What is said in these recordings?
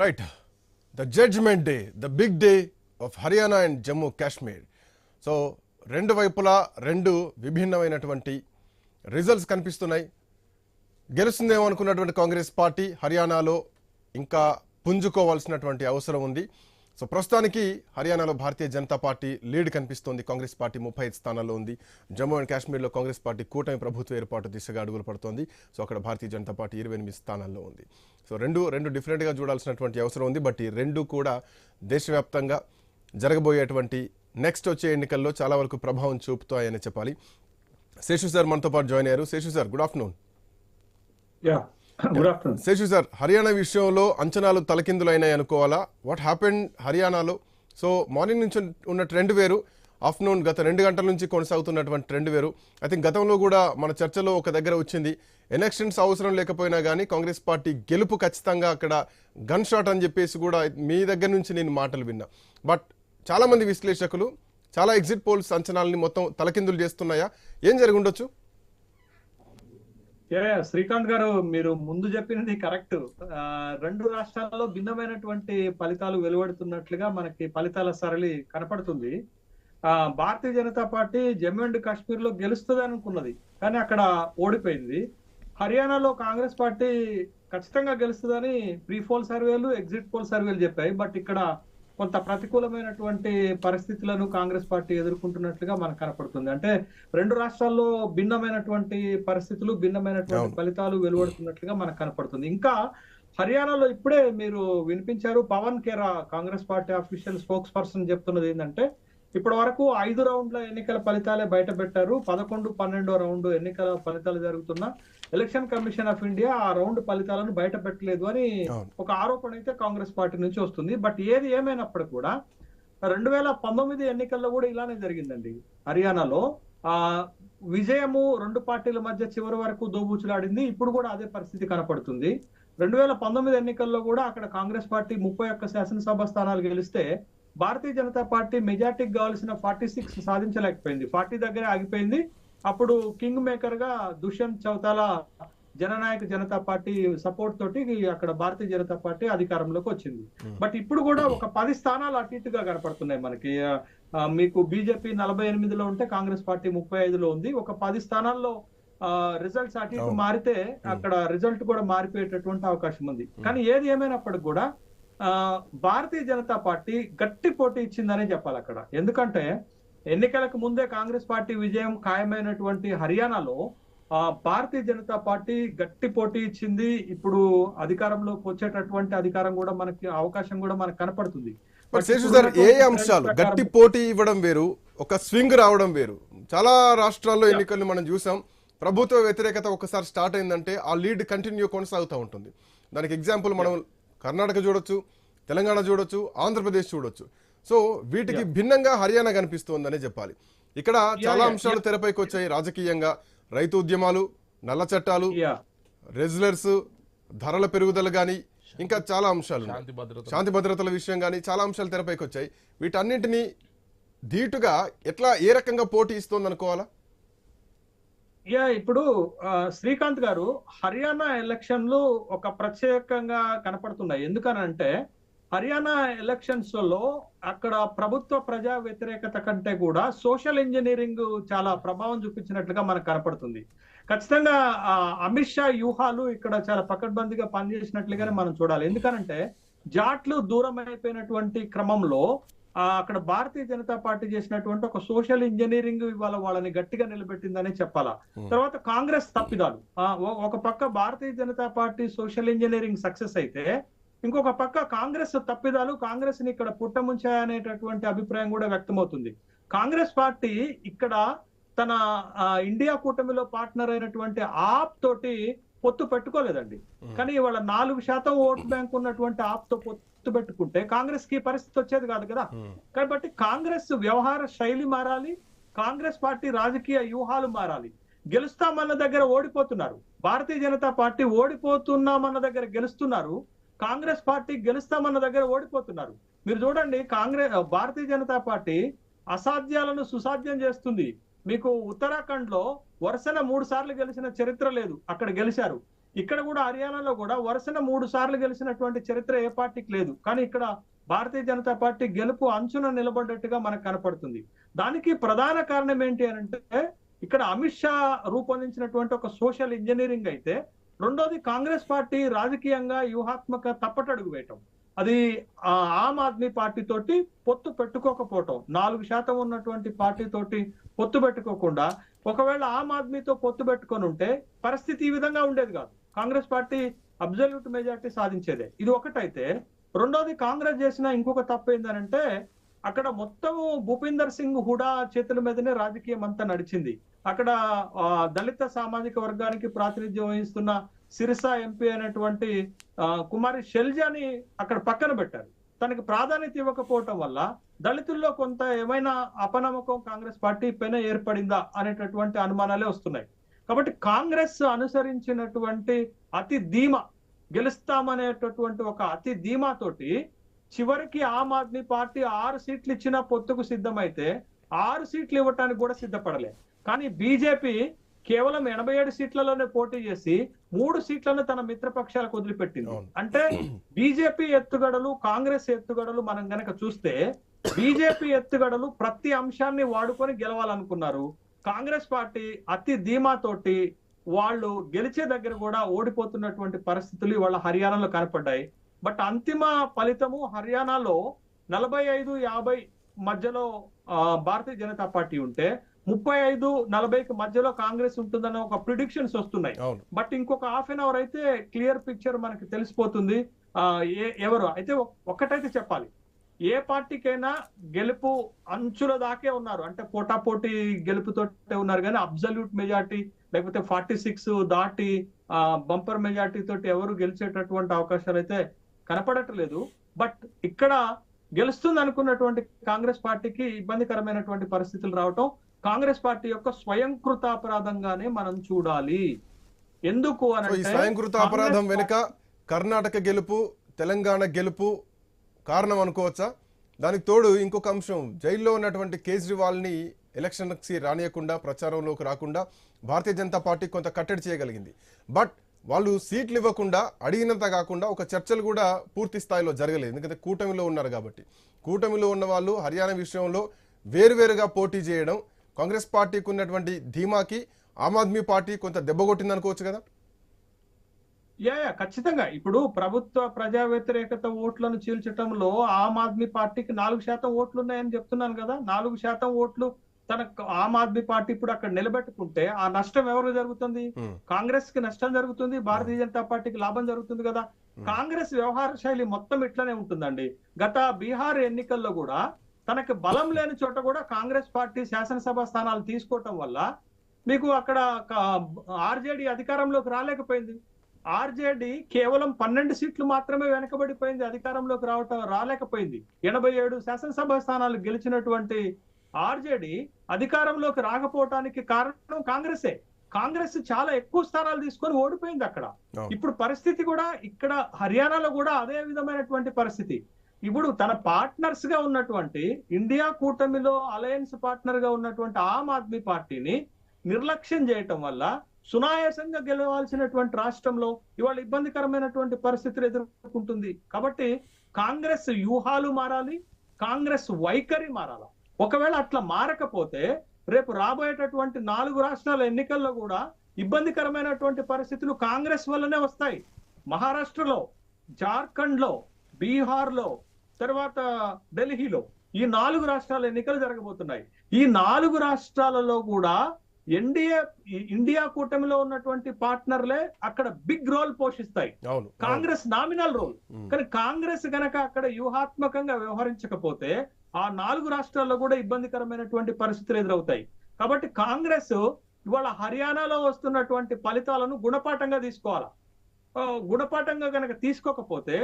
Right the judgement day the big day of Haryana and Jammu Kashmir so రెండు వైపులా రెండు విభిన్నమైనటువంటి results కనిపిస్తున్నాయి. గెలుస్తుందేమో అనుకున్నటువంటి కాంగ్రెస్ పార్టీ హర్యానాలో ఇంకా పుంజుకోవాల్సినటువంటి అవసరం ఉంది. సో ప్రస్తుతానికి హర్యానాలో భారతీయ జనతా పార్టీ లీడ్ కనిపిస్తోంది. కాంగ్రెస్ పార్టీ ముప్పై ఐదు స్థానాల్లో ఉంది. జమ్మూ అండ్ కాశ్మీర్లో కాంగ్రెస్ పార్టీ కూటమి ప్రభుత్వ ఏర్పాటు దిశగా అడుగులు పడుతోంది. సో అక్కడ భారతీయ జనతా పార్టీ ఇరవై ఎనిమిది స్థానాల్లో ఉంది. సో రెండు రెండు డిఫరెంట్గా చూడాల్సినటువంటి అవసరం ఉంది. బట్ ఈ రెండు కూడా దేశవ్యాప్తంగా జరగబోయేటువంటి నెక్స్ట్ వచ్చే ఎన్నికల్లో చాలా వరకు ప్రభావం చూపుతాయని చెప్పాలి. శేషు సార్ మనతో పాటు జాయిన్ అయ్యారు. Seshu sir good afternoon ya good afternoon Seshu sir Haryana విషయంలో అంచనాలు తలకిందులైనాయి అనుకోవాలా? వాట్ హ్యాపెన్ హర్యానాలో సో మార్నింగ్ నుంచి ఉన్న ట్రెండ్ వేరు ఆఫ్టర్నూన్ గత రెండు గంటల నుంచి కొనసాగుతున్నటువంటి ట్రెండ్ వేరు. ఐ థింక్ గతంలో కూడా మన చర్చలో ఒక దగ్గర వచ్చింది ఎలక్షన్స్ అవసరం లేకపోయినా కానీ కాంగ్రెస్ పార్టీ గెలుపు ఖచ్చితంగా అక్కడ గన్ షాట్ అని చెప్పేసి కూడా మీ దగ్గర నుంచి నేను మాటలు విన్నా. బట్ చాలామంది విశ్లేషకులు చాలా ఎగ్జిట్ పోల్స్ అంచనాలని మొత్తం తలకిందులు చేస్తున్నాయా? ఏం జరిగి ఉండొచ్చు? శ్రీకాంత్ గారు మీరు ముందు చెప్పినది కరెక్ట్. రెండు రాష్ట్రాల్లో భిన్నమైనటువంటి ఫలితాలు వెలువడుతున్నట్లుగా మనకి ఫలితాల సరళి కనపడుతుంది. ఆ భారతీయ జనతా పార్టీ జమ్మూ అండ్ కాశ్మీర్లో గెలుస్తుంది అనుకున్నది కానీ అక్కడ ఓడిపోయింది. హర్యానాలో కాంగ్రెస్ పార్టీ ఖచ్చితంగా గెలుస్తుందని ప్రీ పోల్ సర్వేలు ఎగ్జిట్ పోల్ సర్వేలు చెప్పాయి బట్ ఇక్కడ కొంత ప్రతికూలమైనటువంటి పరిస్థితులను కాంగ్రెస్ పార్టీ ఎదుర్కొంటున్నట్లుగా మనకు కనపడుతుంది అంటే రెండు రాష్ట్రాల్లో భిన్నమైనటువంటి పరిస్థితులు భిన్నమైనటువంటి. ఫలితాలు వెలువడుతున్నట్లుగా మనకు కనపడుతుంది ఇంకా హర్యానాలో ఇప్పుడే మీరు వినిపించారు Pavan Khera Congress party official spokesperson చెప్తున్నది ఏంటంటే ఇప్పటి వరకు ఐదు రౌండ్ల ఎన్నికల ఫలితాలే బయట పెట్టారు పదకొండు పన్నెండో రౌండ్ ఎన్నికల ఫలితాలు జరుగుతున్న ఎలక్షన్ కమిషన్ ఆఫ్ ఇండియా ఆ రౌండ్ ఫలితాలను బయట పెట్టలేదు అని ఒక ఆరోపణ అయితే కాంగ్రెస్ పార్టీ నుంచి వస్తుంది. బట్ ఏది ఏమైనప్పటికీ కూడా రెండు వేల పంతొమ్మిది ఎన్నికల్లో కూడా ఇలానే జరిగిందండి. హర్యానాలో ఆ విజయము రెండు పార్టీల మధ్య చివరి వరకు దోబూచులాడింది. ఇప్పుడు కూడా అదే పరిస్థితి కనపడుతుంది. రెండు వేల పంతొమ్మిది ఎన్నికల్లో కూడా అక్కడ కాంగ్రెస్ పార్టీ ముప్పై ఒక్క శాసనసభ స్థానాలు గెలిస్తే భారతీయ జనతా పార్టీ మెజార్టీకి కావాల్సిన ఫార్టీ సిక్స్ సాధించలేకపోయింది. ఫార్టీ దగ్గరే ఆగిపోయింది. అప్పుడు కింగ్ మేకర్గా దుష్యంత్ చౌతాలా జననాయక జనతా పార్టీ సపోర్ట్ తోటి అక్కడ భారతీయ జనతా పార్టీ అధికారంలోకి వచ్చింది. బట్ ఇప్పుడు కూడా ఒక పది స్థానాలు అటు ఇటుగా కనపడుతున్నాయి మనకి. మీకు బీజేపీ నలభై ఎనిమిదిలో ఉంటే కాంగ్రెస్ పార్టీ ముప్పై ఐదులో ఉంది. ఒక పది స్థానాల్లో రిజల్ట్స్ అటు ఇటు. మారితే అక్కడ రిజల్ట్ కూడా మారిపోయేటటువంటి అవకాశం ఉంది. కానీ ఏది ఏమైనప్పటికి కూడా ఆ, భారతీయ జనతా పార్టీ గట్టి పోటీ ఇచ్చిందనే చెప్పాలి అక్కడ. ఎందుకంటే ఎన్నికలకు ముందే కాంగ్రెస్ పార్టీ విజయం ఖాయమైనటువంటి హర్యానాలో ఆ, భారతీయ జనతా పార్టీ గట్టి పోటీ ఇచ్చింది. ఇప్పుడు అధికారంలోకి వచ్చేటటువంటి అధికారం కూడా మనకి అవకాశం కూడా మనకు కనపడుతుంది. సార్ ఏ అంశాలు? గట్టి పోటీ ఇవ్వడం వేరు ఒక స్వింగ్ రావడం వేరు. చాలా రాష్ట్రాల్లో ఎన్నికలు మనం చూసాం. ప్రభుత్వ వ్యతిరేకత ఒకసారి స్టార్ట్ అయిందంటే ఆ లీడ్ కంటిన్యూ కొనసాగుతూ ఉంటుంది. దానికి ఎగ్జాంపుల్ మనం కర్ణాటక చూడొచ్చు తెలంగాణ చూడొచ్చు ఆంధ్రప్రదేశ్ చూడొచ్చు. సో వీటికి భిన్నంగా హర్యానా కనిపిస్తోందనే చెప్పాలి. ఇక్కడ చాలా అంశాలు తెరపైకి వచ్చాయి. రాజకీయంగా రైతు ఉద్యమాలు నల్ల చట్టాలు రెజ్లర్స్ ధరల పెరుగుదల కానీ ఇంకా చాలా అంశాలు. శాంతి భద్రత శాంతి భద్రతల విషయం కానీ చాలా అంశాలు తెరపైకి వచ్చాయి. వీటన్నింటినీ ధీటుగా ఎట్లా ఏ రకంగా పోటీ ఇస్తోంది అనుకోవాలా? యా ఇప్పుడు శ్రీకాంత్ గారు హర్యానా ఎలక్షన్లు ఒక ప్రత్యేకంగా కనపడుతున్నాయి. ఎందుకనంటే హర్యానా ఎలక్షన్స్లో అక్కడ ప్రభుత్వ ప్రజా వ్యతిరేకత కంటే కూడా సోషల్ ఇంజనీరింగ్ చాలా ప్రభావం చూపించినట్లుగా మనకు కనపడుతుంది. ఖచ్చితంగా అమిత్ షా వ్యూహాలు ఇక్కడ చాలా పకడ్బందీగా పనిచేసినట్లుగానే మనం చూడాలి. ఎందుకనంటే జాట్లు దూరం అయిపోయినటువంటి క్రమంలో ఆ, అక్కడ భారతీయ జనతా పార్టీ చేసినటువంటి ఒక సోషల్ ఇంజనీరింగ్ ఇవాళ వాళ్ళని గట్టిగా నిలబెట్టిందనే చెప్పాలా? తర్వాత కాంగ్రెస్ తప్పిదాలు. ఒక పక్క Bharatiya Janata party social engineering success అయితే ఇంకొక పక్క కాంగ్రెస్ తప్పిదాలు కాంగ్రెస్ని ఇక్కడ పుట్టముంచాయనేటటువంటి అభిప్రాయం కూడా వ్యక్తమవుతుంది. కాంగ్రెస్ పార్టీ ఇక్కడ తన ఇండియా కూటమిలో పార్ట్నర్ అయినటువంటి ఆప్ తోటి పొత్తు పెట్టుకోలేదండి. కానీ ఇవాళ నాలుగు శాతం ఓట్ బ్యాంక్ ఉన్నటువంటి ఆప్తో పొత్తు పెట్టుకుంటే కాంగ్రెస్కి పరిస్థితి వచ్చేది కాదు కదా. కాబట్టి కాంగ్రెస్ వ్యవహార శైలి మారాలి కాంగ్రెస్ పార్టీ రాజకీయ వ్యూహాలు మారాలి. గెలుస్తామన్న దగ్గర ఓడిపోతున్నారు. భారతీయ జనతా పార్టీ ఓడిపోతున్నామన్న దగ్గర గెలుస్తున్నారు. కాంగ్రెస్ పార్టీ గెలుస్తామన్న దగ్గర ఓడిపోతున్నారు. మీరు చూడండి కాంగ్రెస్ భారతీయ జనతా పార్టీ అసాధ్యాలను సుసాధ్యం చేస్తుంది. మీకు ఉత్తరాఖండ్లో వరుసన మూడు సార్లు గెలిచిన చరిత్ర లేదు అక్కడ గెలిచారు. ఇక్కడ కూడా హర్యానాలో కూడా వరుసన మూడు సార్లు గెలిచినటువంటి చరిత్ర ఏ పార్టీకి లేదు. కానీ ఇక్కడ భారతీయ జనతా పార్టీ గెలుపు అంచున నిలబడ్డట్టుగా మనకు కనపడుతుంది. దానికి ప్రధాన కారణం ఏంటి అని అంటే ఇక్కడ అమిత్ షా రూపొందించినటువంటి ఒక సోషల్ ఇంజనీరింగ్ అయితే రెండోది కాంగ్రెస్ పార్టీ రాజకీయంగా వ్యూహాత్మక తప్పటడుగు వేయటం. అది ఆమ్ ఆద్మీ పార్టీ తోటి పొత్తు పెట్టుకోకపోవటం. నాలుగు శాతం ఉన్నటువంటి పార్టీ తోటి పొత్తు పెట్టుకోకుండా ఒకవేళ ఆమ్ ఆద్మీతో పొత్తు పెట్టుకొని ఉంటే పరిస్థితి ఈ విధంగా ఉండేది కాదు. కాంగ్రెస్ పార్టీ అబ్జల్యూట్ మెజార్టీ సాధించేదే. ఇది ఒకటైతే. రెండోది కాంగ్రెస్ చేసిన ఇంకొక తప్పు ఏంటంటే అక్కడ మొత్తం భూపీందర్ సింగ్ హుడా చేతుల మీదనే రాజకీయం అంతా నడిచింది. అక్కడ ఆ, దళిత సామాజిక వర్గానికి ప్రాతినిధ్యం వహిస్తున్న సిరిసా ఎంపీ అయినటువంటి కుమారి షెల్జాని అక్కడ పక్కన పెట్టారు. తనకి ప్రాధాన్యత ఇవ్వకపోవటం వల్ల దళితుల్లో కొంత ఏమైనా అపనమ్మకం కాంగ్రెస్ పార్టీ పైన ఏర్పడిందా అనేటటువంటి అనుమానాలే వస్తున్నాయి. కాబట్టి కాంగ్రెస్ అనుసరించినటువంటి అతి ధీమా గెలుస్తామనేటటువంటి ఒక అతి ధీమాతోటి చివరికి ఆమ్ ఆద్మీ పార్టీ ఆరు సీట్లు ఇచ్చిన పొత్తుకు సిద్ధమైతే ఆరు సీట్లు ఇవ్వటానికి కూడా సిద్ధపడలే. కానీ బీజేపీ కేవలం ఎనభై ఏడు సీట్లలోనే పోటీ చేసి మూడు సీట్లను తన మిత్రపక్షాలకు వదిలిపెట్టింది. అంటే బీజేపీ ఎత్తుగడలు కాంగ్రెస్ ఎత్తుగడలు మనం గనక చూస్తే బీజేపీ ఎత్తుగడలు ప్రతి అంశాన్ని వాడుకొని గెలవాలనుకున్నారు. కాంగ్రెస్ పార్టీ అతి ధీమాతోటి వాళ్ళు గెలిచే దగ్గర కూడా ఓడిపోతున్నటువంటి పరిస్థితులు ఇవాళ హర్యానాలో కనపడ్డాయి. బట్ అంతిమ ఫలితము హర్యానాలో నలభై ఐదు యాభై మధ్యలో ఆ, భారతీయ జనతా పార్టీ ఉంటే ముప్పై ఐదు నలభైకి మధ్యలో కాంగ్రెస్ ఉంటుందన్న ఒక ప్రిడిక్షన్స్ వస్తున్నాయి. బట్ ఇంకొక హాఫ్ అన్ అవర్ అయితే క్లియర్ పిక్చర్ మనకి తెలిసిపోతుంది. ఎవరు? అయితే ఒక్- ఒక్కటైతే చెప్పాలి. ఏ పార్టీకైనా గెలుపు అంచుల దాకే ఉన్నారు. అంటే పోటాపోటీ గెలుపుతోటే ఉన్నారు కానీ అబ్జల్యూట్ మెజార్టీ లేకపోతే ఫార్టీ సిక్స్ దాటి బంపర్ మెజార్టీ తోటి ఎవరు గెలిచేటటువంటి అవకాశాలు అయితే కనపడట్లేదు. బట్ ఇక్కడ గెలుస్తుంది అనుకున్నటువంటి కాంగ్రెస్ పార్టీకి ఇబ్బందికరమైనటువంటి పరిస్థితులు రావటం కాంగ్రెస్ పార్టీ యొక్క స్వయంకృత అపరాధంగానే మనం చూడాలి. ఎందుకు అని స్వయంకృత అపరాధం వెనుక కర్ణాటక గెలుపు తెలంగాణ గెలుపు కారణం అనుకోవచ్చా? దానికి తోడు ఇంకొక అంశం. జైల్లో ఉన్నటువంటి కేజ్రీవాల్ని ఎలక్షన్కి రానియకుండా ప్రచారంలోకి రాకుండా భారతీయ జనతా పార్టీ కొంత కట్టడి చేయగలిగింది. బట్ వాళ్ళు సీట్లు ఇవ్వకుండా అడిగినంత కాకుండా ఒక చర్చలు కూడా పూర్తి స్థాయిలో జరగలేదు. ఎందుకంటే కూటమిలో ఉన్నారు కాబట్టి. కూటమిలో ఉన్న వాళ్ళు హర్యానా విషయంలో వేరువేరుగా పోటీ చేయడం కాంగ్రెస్ పార్టీకి ఉన్నటువంటి ధీమాకి ఆమ్ ఆద్మీ పార్టీ కొంత దెబ్బకొట్టింది అనుకోవచ్చు కదా? యా యా ఖచ్చితంగా. ఇప్పుడు ప్రభుత్వ ప్రజా వ్యతిరేకత ఓట్లను చీల్చటంలో ఆమ్ ఆద్మీ పార్టీకి నాలుగు శాతం ఓట్లు ఉన్నాయని చెప్తున్నాను కదా. నాలుగు శాతం ఓట్లు తన ఆమ్ ఆద్మీ పార్టీ ఇప్పుడు అక్కడ నిలబెట్టుకుంటే ఆ నష్టం ఎవరికి జరుగుతుంది. కాంగ్రెస్కి నష్టం జరుగుతుంది భారతీయ జనతా పార్టీకి లాభం జరుగుతుంది కదా. కాంగ్రెస్ వ్యవహార శైలి మొత్తం ఇట్లానే ఉంటుందండి. గత బీహార్ ఎన్నికల్లో కూడా తనకి బలం లేని చోట కూడా కాంగ్రెస్ పార్టీ శాసనసభ స్థానాలు తీసుకోవటం వల్ల మీకు అక్కడ ఆర్జేడి అధికారంలోకి రాలేకపోయింది. ఆర్జేడి కేవలం పన్నెండు సీట్లు మాత్రమే వెనకబడిపోయింది అధికారంలోకి రావటం రాలేకపోయింది. ఎనభై ఏడు శాసనసభ స్థానాలు గెలిచినటువంటి ఆర్జేడి అధికారంలోకి రాకపోవటానికి కారణం కాంగ్రెసే. కాంగ్రెస్ చాలా ఎక్కువ స్థానాలు తీసుకొని ఓడిపోయింది అక్కడ. ఇప్పుడు పరిస్థితి కూడా ఇక్కడ హర్యానాలో కూడా అదే విధమైనటువంటి పరిస్థితి. ఇప్పుడు తన పార్ట్నర్స్గా ఉన్నటువంటి ఇండియా కూటమిలో అలయన్స్ పార్ట్నర్గా ఉన్నటువంటి ఆమ్ ఆద్మీ పార్టీని నిర్లక్ష్యం చేయటం వల్ల సునాయాసంగా గెలవాల్సినటువంటి రాష్ట్రంలో ఇవాళ ఇబ్బందికరమైనటువంటి పరిస్థితులు ఎదుర్కొంటుంది. కాబట్టి కాంగ్రెస్ వ్యూహాలు మారాలి కాంగ్రెస్ వైఖరి మారాలి. ఒకవేళ అట్లా మారకపోతే రేపు రాబోయేటటువంటి నాలుగు రాష్ట్రాల ఎన్నికల్లో కూడా ఇబ్బందికరమైనటువంటి పరిస్థితులు కాంగ్రెస్ వల్లనే వస్తాయి. మహారాష్ట్రలో జార్ఖండ్లో బీహార్లో తర్వాత ఢిల్లీలో ఈ నాలుగు రాష్ట్రాల ఎన్నికలు జరగబోతున్నాయి. ఈ నాలుగు రాష్ట్రాలలో కూడా ఎన్డీఏ ఇండియా కూటమిలో ఉన్నటువంటి పార్ట్నర్లే అక్కడ బిగ్ రోల్ పోషిస్తాయి. Congress nominal role. కానీ కాంగ్రెస్ గనక అక్కడ వ్యూహాత్మకంగా వ్యవహరించకపోతే ఆ నాలుగు రాష్ట్రాల్లో కూడా ఇబ్బందికరమైనటువంటి పరిస్థితులు ఎదురవుతాయి. కాబట్టి కాంగ్రెస్ ఇవాళ హర్యానాలో వస్తున్నటువంటి ఫలితాలను గుణపాఠంగా తీసుకోవాలా? గుణపాఠంగా గనక తీసుకోకపోతే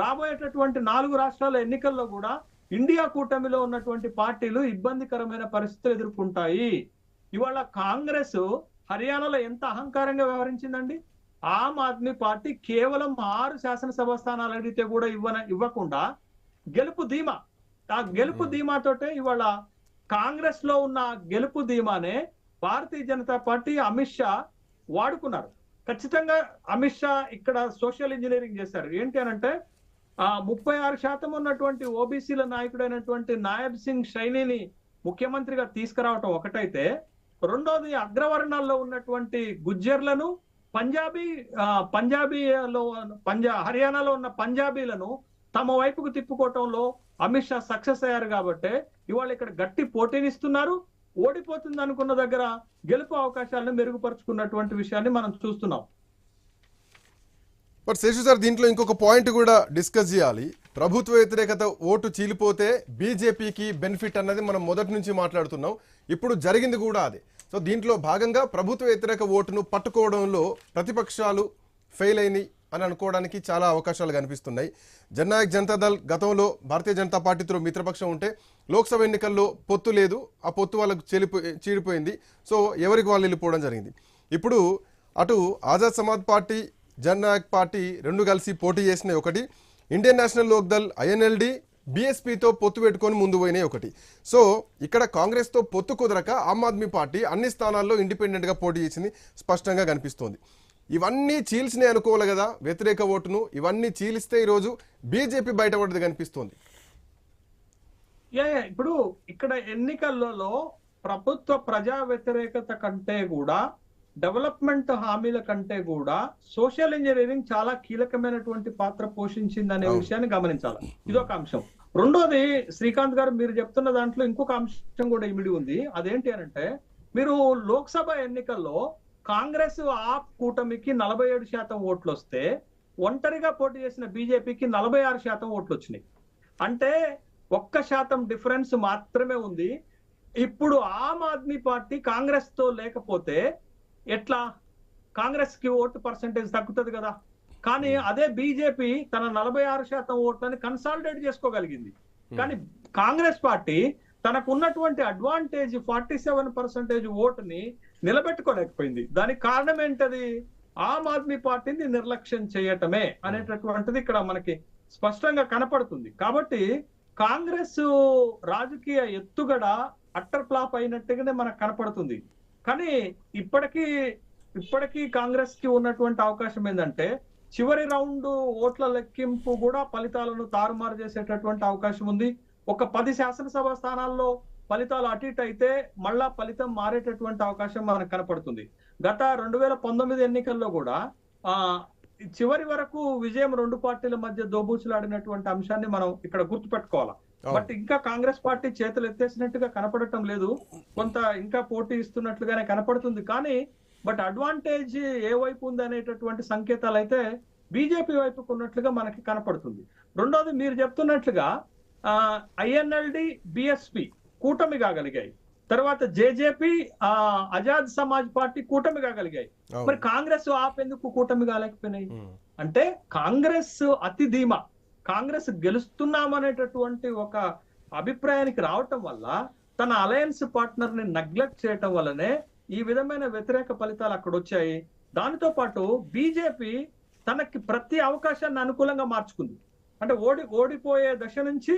రాబోయేటటువంటి నాలుగు రాష్ట్రాల ఎన్నికల్లో కూడా ఇండియా కూటమిలో ఉన్నటువంటి పార్టీలు ఇబ్బందికరమైన పరిస్థితులు ఎదుర్కొంటాయి. ఇవాళ కాంగ్రెస్ హర్యానాలో ఎంత అహంకారంగా వ్యవహరించిందండి? ఆమ్ ఆద్మీ పార్టీ కేవలం ఆరు శాసనసభ స్థానాలు అడిగితే కూడా ఇవ్వన ఇవ్వకుండా గెలుపు ధీమా ఆ గెలుపు ధీమాతోటే ఇవాళ కాంగ్రెస్లో ఉన్న గెలుపు ధీమానే భారతీయ జనతా పార్టీ అమిత్ షా వాడుకున్నారు. ఖచ్చితంగా అమిత్ షా ఇక్కడ సోషల్ ఇంజనీరింగ్ చేశారు. ఏంటి అని అంటే ఆ ముప్పై ఆరు శాతం ఉన్నటువంటి ఓబీసీల నాయకుడైనటువంటి నాయబ్ సింగ్ షైనీని ముఖ్యమంత్రిగా తీసుకురావటం ఒకటైతే రెండోది అగ్రవర్ణాల్లో ఉన్నటువంటి గుజ్జర్లను పంజాబీ పంజాబీలో పంజా హర్యానాలో ఉన్న పంజాబీలను తమ వైపుకు తిప్పుకోవటంలో అమిత్ షా సక్సెస్ అయ్యారు కాబట్టి ఇవాళ ఇక్కడ గట్టి పోటీనిస్తున్నారు. ఓడిపోతుంది అనుకున్న దగ్గర గెలుపు అవకాశాలను మెరుగుపరుచుకున్నటువంటి విషయాన్ని మనం చూస్తున్నాం. బట్ శేషు సార్ దీంట్లో ఇంకొక పాయింట్ కూడా డిస్కస్ చేయాలి. ప్రభుత్వ వ్యతిరేకత ఓటు చీలిపోతే బీజేపీకి బెనిఫిట్ అన్నది మనం మొదటి నుంచి మాట్లాడుతున్నాం. ఇప్పుడు జరిగింది కూడా అదే. సో దీంట్లో భాగంగా ప్రభుత్వ వ్యతిరేక ఓటును పట్టుకోవడంలో ప్రతిపక్షాలు ఫెయిల్ అయినాయి. అని అనుకోవడానికి చాలా అవకాశాలు కనిపిస్తున్నాయి. జననాయక్ జనతాదళ్ గతంలో భారతీయ జనతా పార్టీతో మిత్రపక్షం ఉంటే లోక్సభ ఎన్నికల్లో పొత్తు లేదు. ఆ పొత్తు వాళ్ళకు చెలిపో చీడిపోయింది. సో ఎవరికి వాళ్ళు వెళ్ళిపోవడం జరిగింది? ఇప్పుడు అటు ఆజాద్ సమాజ్ పార్టీ జననాయక్ పార్టీ రెండు కలిసి పోటీ చేసినాయి ఒకటి ఇండియన్ నేషనల్ లోక్దల్ ఐఎన్ఎల్డి బీఎస్పీతో పొత్తు పెట్టుకొని ముందు పోయినాయి ఒకటి. సో ఇక్కడ కాంగ్రెస్తో పొత్తు కుదరక ఆమ్ ఆద్మీ పార్టీ అన్ని స్థానాల్లో ఇండిపెండెంట్గా పోటీ చేసింది స్పష్టంగా కనిపిస్తోంది. ఇవన్నీ చీల్చినాయి అనుకోవాలి కదా వ్యతిరేక ఓటును. ఇవన్నీ చీలిస్తే ఈరోజు బీజేపీ బయటపడేది కనిపిస్తోంది. ఇప్పుడు ఇక్కడ ఎన్నికలలో ప్రభుత్వ ప్రజా వ్యతిరేకత కంటే కూడా డెవలప్మెంట్ హామీల కంటే కూడా సోషల్ ఇంజనీరింగ్ చాలా కీలకమైనటువంటి పాత్ర పోషించింది అనే. విషయాన్ని గమనించాలి. ఇదొక అంశం. రెండోది శ్రీకాంత్ గారు మీరు చెప్తున్న దాంట్లో ఇంకొక అంశం కూడా ఇమిడి ఉంది. అదేంటి అని అంటే మీరు లోక్సభ ఎన్నికల్లో కాంగ్రెస్ ఆప్ కూటమికి నలభై ఏడు శాతం ఓట్లు వస్తే ఒంటరిగా పోటీ చేసిన బీజేపీకి నలభై ఆరు శాతం ఓట్లు వచ్చినాయి. అంటే ఒక్క శాతం డిఫరెన్స్ మాత్రమే ఉంది. ఇప్పుడు ఆమ్ ఆద్మీ పార్టీ కాంగ్రెస్తో లేకపోతే ఎట్లా? కాంగ్రెస్కి ఓటు పర్సంటేజ్ తగ్గుతుంది కదా. కానీ అదే బీజేపీ తన నలభై ఆరు శాతం ఓట్లని కన్సాలిడేట్ చేసుకోగలిగింది. కానీ కాంగ్రెస్ పార్టీ తనకు ఉన్నటువంటి అడ్వాంటేజ్ ఫార్టీ సెవెన్ పర్సెంటేజ్ ఓటుని నిలబెట్టుకోలేకపోయింది. దానికి కారణం ఏంటది? ఆమ్ ఆద్మీ పార్టీని నిర్లక్ష్యం చేయటమే అనేటటువంటిది ఇక్కడ మనకి స్పష్టంగా కనపడుతుంది. కాబట్టి కాంగ్రెస్ రాజకీయ ఎత్తుగడ అట్టర్ ఫ్లాప్ అయినట్టుగానే మనకు కనపడుతుంది. కానీ ఇప్పటికీ ఇప్పటికీ కాంగ్రెస్కి ఉన్నటువంటి అవకాశం ఏంటంటే చివరి రౌండ్ ఓట్ల లెక్కింపు కూడా ఫలితాలను తారుమారు చేసేటటువంటి అవకాశం ఉంది. ఒక పది శాసనసభ స్థానాల్లో ఫలితాలు అటు ఇటు అయితే మళ్ళా ఫలితం మారేటటువంటి అవకాశం మనకు కనపడుతుంది. గత రెండు వేల పంతొమ్మిది ఎన్నికల్లో కూడా ఆ చివరి వరకు విజయం రెండు పార్టీల మధ్య దోబూచులాడినటువంటి అంశాన్ని మనం ఇక్కడ గుర్తుపెట్టుకోవాలి. బట్ ఇంకా కాంగ్రెస్ పార్టీ చేతులు ఎత్తేసినట్టుగా కనపడటం లేదు. కొంత ఇంకా పోటీ ఇస్తున్నట్లుగానే కనపడుతుంది. కానీ బట్ అడ్వాంటేజ్ ఏ వైపు ఉంది అనేటటువంటి సంకేతాలు అయితే బీజేపీ వైపుకు ఉన్నట్లుగా మనకి కనపడుతుంది. రెండోది మీరు చెప్తున్నట్లుగా ఐఎన్ఎల్డి బిఎస్పి కూటమి కాగలిగాయి తర్వాత జేజేపీ ఆజాద్ సమాజ్ పార్టీ కూటమి కాగలిగాయి. మరి కాంగ్రెస్ ఆపేందుకు కూటమి కాలేకపోయినాయి. అంటే కాంగ్రెస్ అతి ధీమా. కాంగ్రెస్ గెలుస్తున్నామనేటటువంటి ఒక అభిప్రాయానికి రావటం వల్ల తన అలయన్స్ పార్ట్నర్ని నెగ్లెక్ట్ చేయటం వల్లనే ఈ విధమైన వ్యతిరేక ఫలితాలు అక్కడ వచ్చాయి దానితో పాటు బీజేపీ తనకి ప్రతి అవకాశాన్ని అనుకూలంగా మార్చుకుంది. అంటే ఓడి ఓడిపోయే దశ నుంచి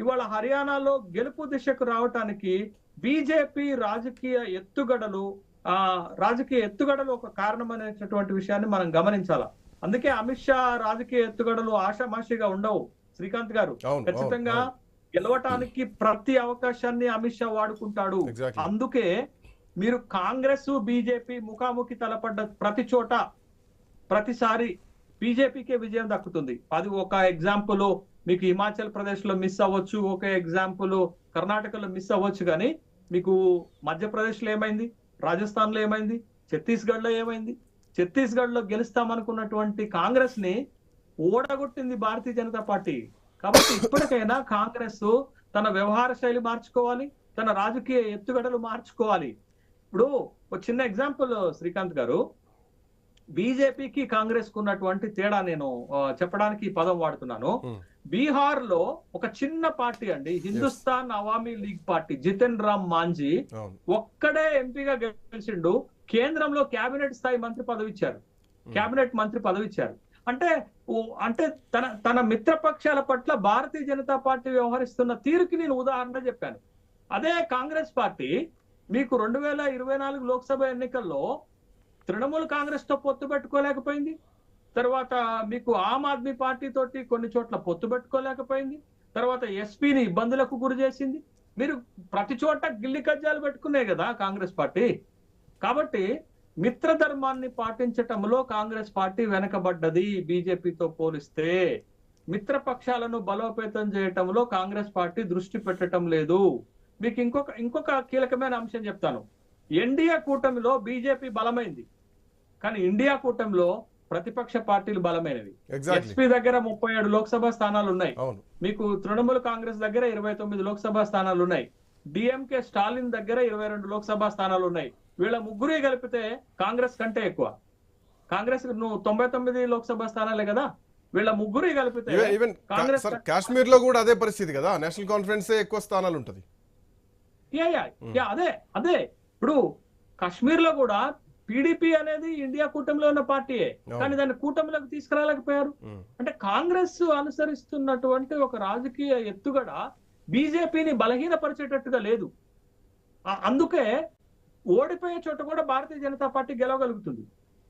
ఇవాళ హర్యానాలో గెలుపు దిశకు రావటానికి బీజేపీ రాజకీయ ఎత్తుగడలు ఆ రాజకీయ ఎత్తుగడలు ఒక కారణం అనేటటువంటి విషయాన్ని మనం గమనించాలా? అందుకే అమిత్ షా రాజకీయ ఎత్తుగడలు ఆషామాషిగా ఉండవు. శ్రీకాంత్ గారు ఖచ్చితంగా గెలవటానికి ప్రతి అవకాశాన్ని అమిత్ షా వాడుకుంటాడు. అందుకే మీరు కాంగ్రెస్ బీజేపీ ముఖాముఖి తలపడ్డ ప్రతి చోట ప్రతిసారి బీజేపీకే విజయం దక్కుతుంది. అది ఒక ఎగ్జాంపుల్ మీకు హిమాచల్ ప్రదేశ్లో మిస్ అవ్వచ్చు. ఒక ఎగ్జాంపుల్ కర్ణాటకలో మిస్ అవ్వచ్చు కానీ మీకు మధ్యప్రదేశ్లో ఏమైంది? రాజస్థాన్లో ఏమైంది? ఛత్తీస్గఢ్లో ఏమైంది? ఛత్తీస్గఢ్లో గెలుస్తామనుకున్నటువంటి కాంగ్రెస్ని ఓడగొట్టింది భారతీయ జనతా పార్టీ. కాబట్టి ఇప్పటికైనా కాంగ్రెస్ తన వ్యవహార శైలి మార్చుకోవాలి. తన రాజకీయ ఎత్తుగడలు మార్చుకోవాలి. ఇప్పుడు ఒక చిన్న ఎగ్జాంపుల్ శ్రీకాంత్ గారు. బీజేపీకి కాంగ్రెస్కు ఉన్నటువంటి తేడా నేను చెప్పడానికి ఈ పదం వాడుతున్నాను. బీహార్లో ఒక చిన్న పార్టీ అండి హిందుస్థాన్ అవామీ లీగ్ పార్టీ జితెన్ రామ్ మాంజీ ఒక్కడే ఎంపీగా గెలిచిండు కేంద్రంలో కేబినెట్ స్థాయి మంత్రి పదవి ఇచ్చారు కేబినెట్ మంత్రి పదవి ఇచ్చారు అంటే అంటే తన తన మిత్రపక్షాల పట్ల భారతీయ జనతా పార్టీ వ్యవహరిస్తున్న తీరుకి నేను ఉదాహరణ చెప్పాను. అదే కాంగ్రెస్ పార్టీ మీకు రెండు వేల ఇరవై నాలుగు లోక్సభ ఎన్నికల్లో తృణమూల్ కాంగ్రెస్తో పొత్తు పెట్టుకోలేకపోయింది. తర్వాత మీకు ఆమ్ ఆద్మీ పార్టీ తోటి కొన్ని చోట్ల పొత్తు పెట్టుకోలేకపోయింది. తర్వాత ఎస్పీని ఇబ్బందులకు గురి చేసింది. మీరు ప్రతి చోట గిల్లి కజ్జాలు పెట్టుకునే కదా కాంగ్రెస్ పార్టీ. కాబట్టి మిత్రధర్మాన్ని పాటించటంలో కాంగ్రెస్ పార్టీ వెనకబడ్డది బీజేపీతో పోలిస్తే. మిత్రపక్షాలను బలోపేతం చేయటంలో కాంగ్రెస్ పార్టీ దృష్టి పెట్టడం లేదు. మీకు ఇంకొక ఇంకొక కీలకమైన అంశం చెప్తాను. ఎన్డీఏ కూటమిలో బీజేపీ బలమైంది. కానీ ఇండియా కూటమిలో ప్రతిపక్ష పార్టీలు బలమైనవి. ఎస్పీ దగ్గర ముప్పై ఏడు లోక్సభ స్థానాలు ఉన్నాయి. మీకు తృణమూల్ కాంగ్రెస్ దగ్గర ఇరవై తొమ్మిది లోక్సభ స్థానాలు ఉన్నాయి. డిఎంకే స్టాలిన్ దగ్గర ఇరవై రెండు లోక్సభ స్థానాలు ఉన్నాయి. వీళ్ళ ముగ్గురే కలిపితే కాంగ్రెస్ కంటే ఎక్కువ. కాంగ్రెస్ నువ్వు తొంభై తొమ్మిది లోక్సభ స్థానాలే కదా. వీళ్ళ ముగ్గురే కలిపితే ఈవెన్ కాంగ్రెస్ కాశ్మీర్లో కూడా అదే పరిస్థితి కదా. నేషనల్ కాన్ఫరెన్స్ ఎక్కువ స్థానాలు ఉంటుంది యా అదే అదే. ఇప్పుడు కాశ్మీర్లో కూడా పీడీపీ అనేది ఇండియా కూటమిలో ఉన్న పార్టీయే. కానీ దాన్ని కూటమిలోకి తీసుకురాలేకపోయారు. అంటే కాంగ్రెస్ అనుసరిస్తున్నటువంటి ఒక రాజకీయ ఎత్తుగడ బీజేపీని బలహీనపరిచేటట్టుగా లేదు. అందుకే ఓడిపోయే చోట కూడా భారతీయ జనతా పార్టీ గెలవగలుగుతుంది.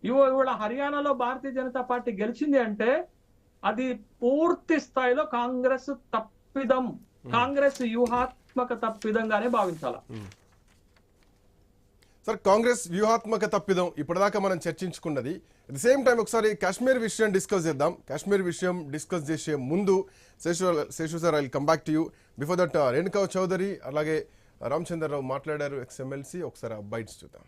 ఇవో ఇవాళ హర్యానాలో భారతీయ జనతా పార్టీ గెలిచింది అంటే అది పూర్తి స్థాయిలో కాంగ్రెస్ తప్పిదం. కాంగ్రెస్ వ్యూహాత్మక తప్పిదంగానే భావించాల. సార్ కాంగ్రెస్ వ్యూహాత్మక తప్పిదం ఇప్పటిదాకా మనం చర్చించుకున్నది. అట్ ది సేమ్ టైం ఒకసారి కాశ్మీర్ విషయం డిస్కస్ చేద్దాం. కాశ్మీర్ విషయం డిస్కస్ చేసే ముందు Seshu Seshu sir I come back to you before that Renuka Chowdhury అలాగే uh, రామచంద్రరావు మాట్లాడారు ఎక్స్ ఎమ్మెల్సీ ఒకసారి బైట్స్ చూద్దాం.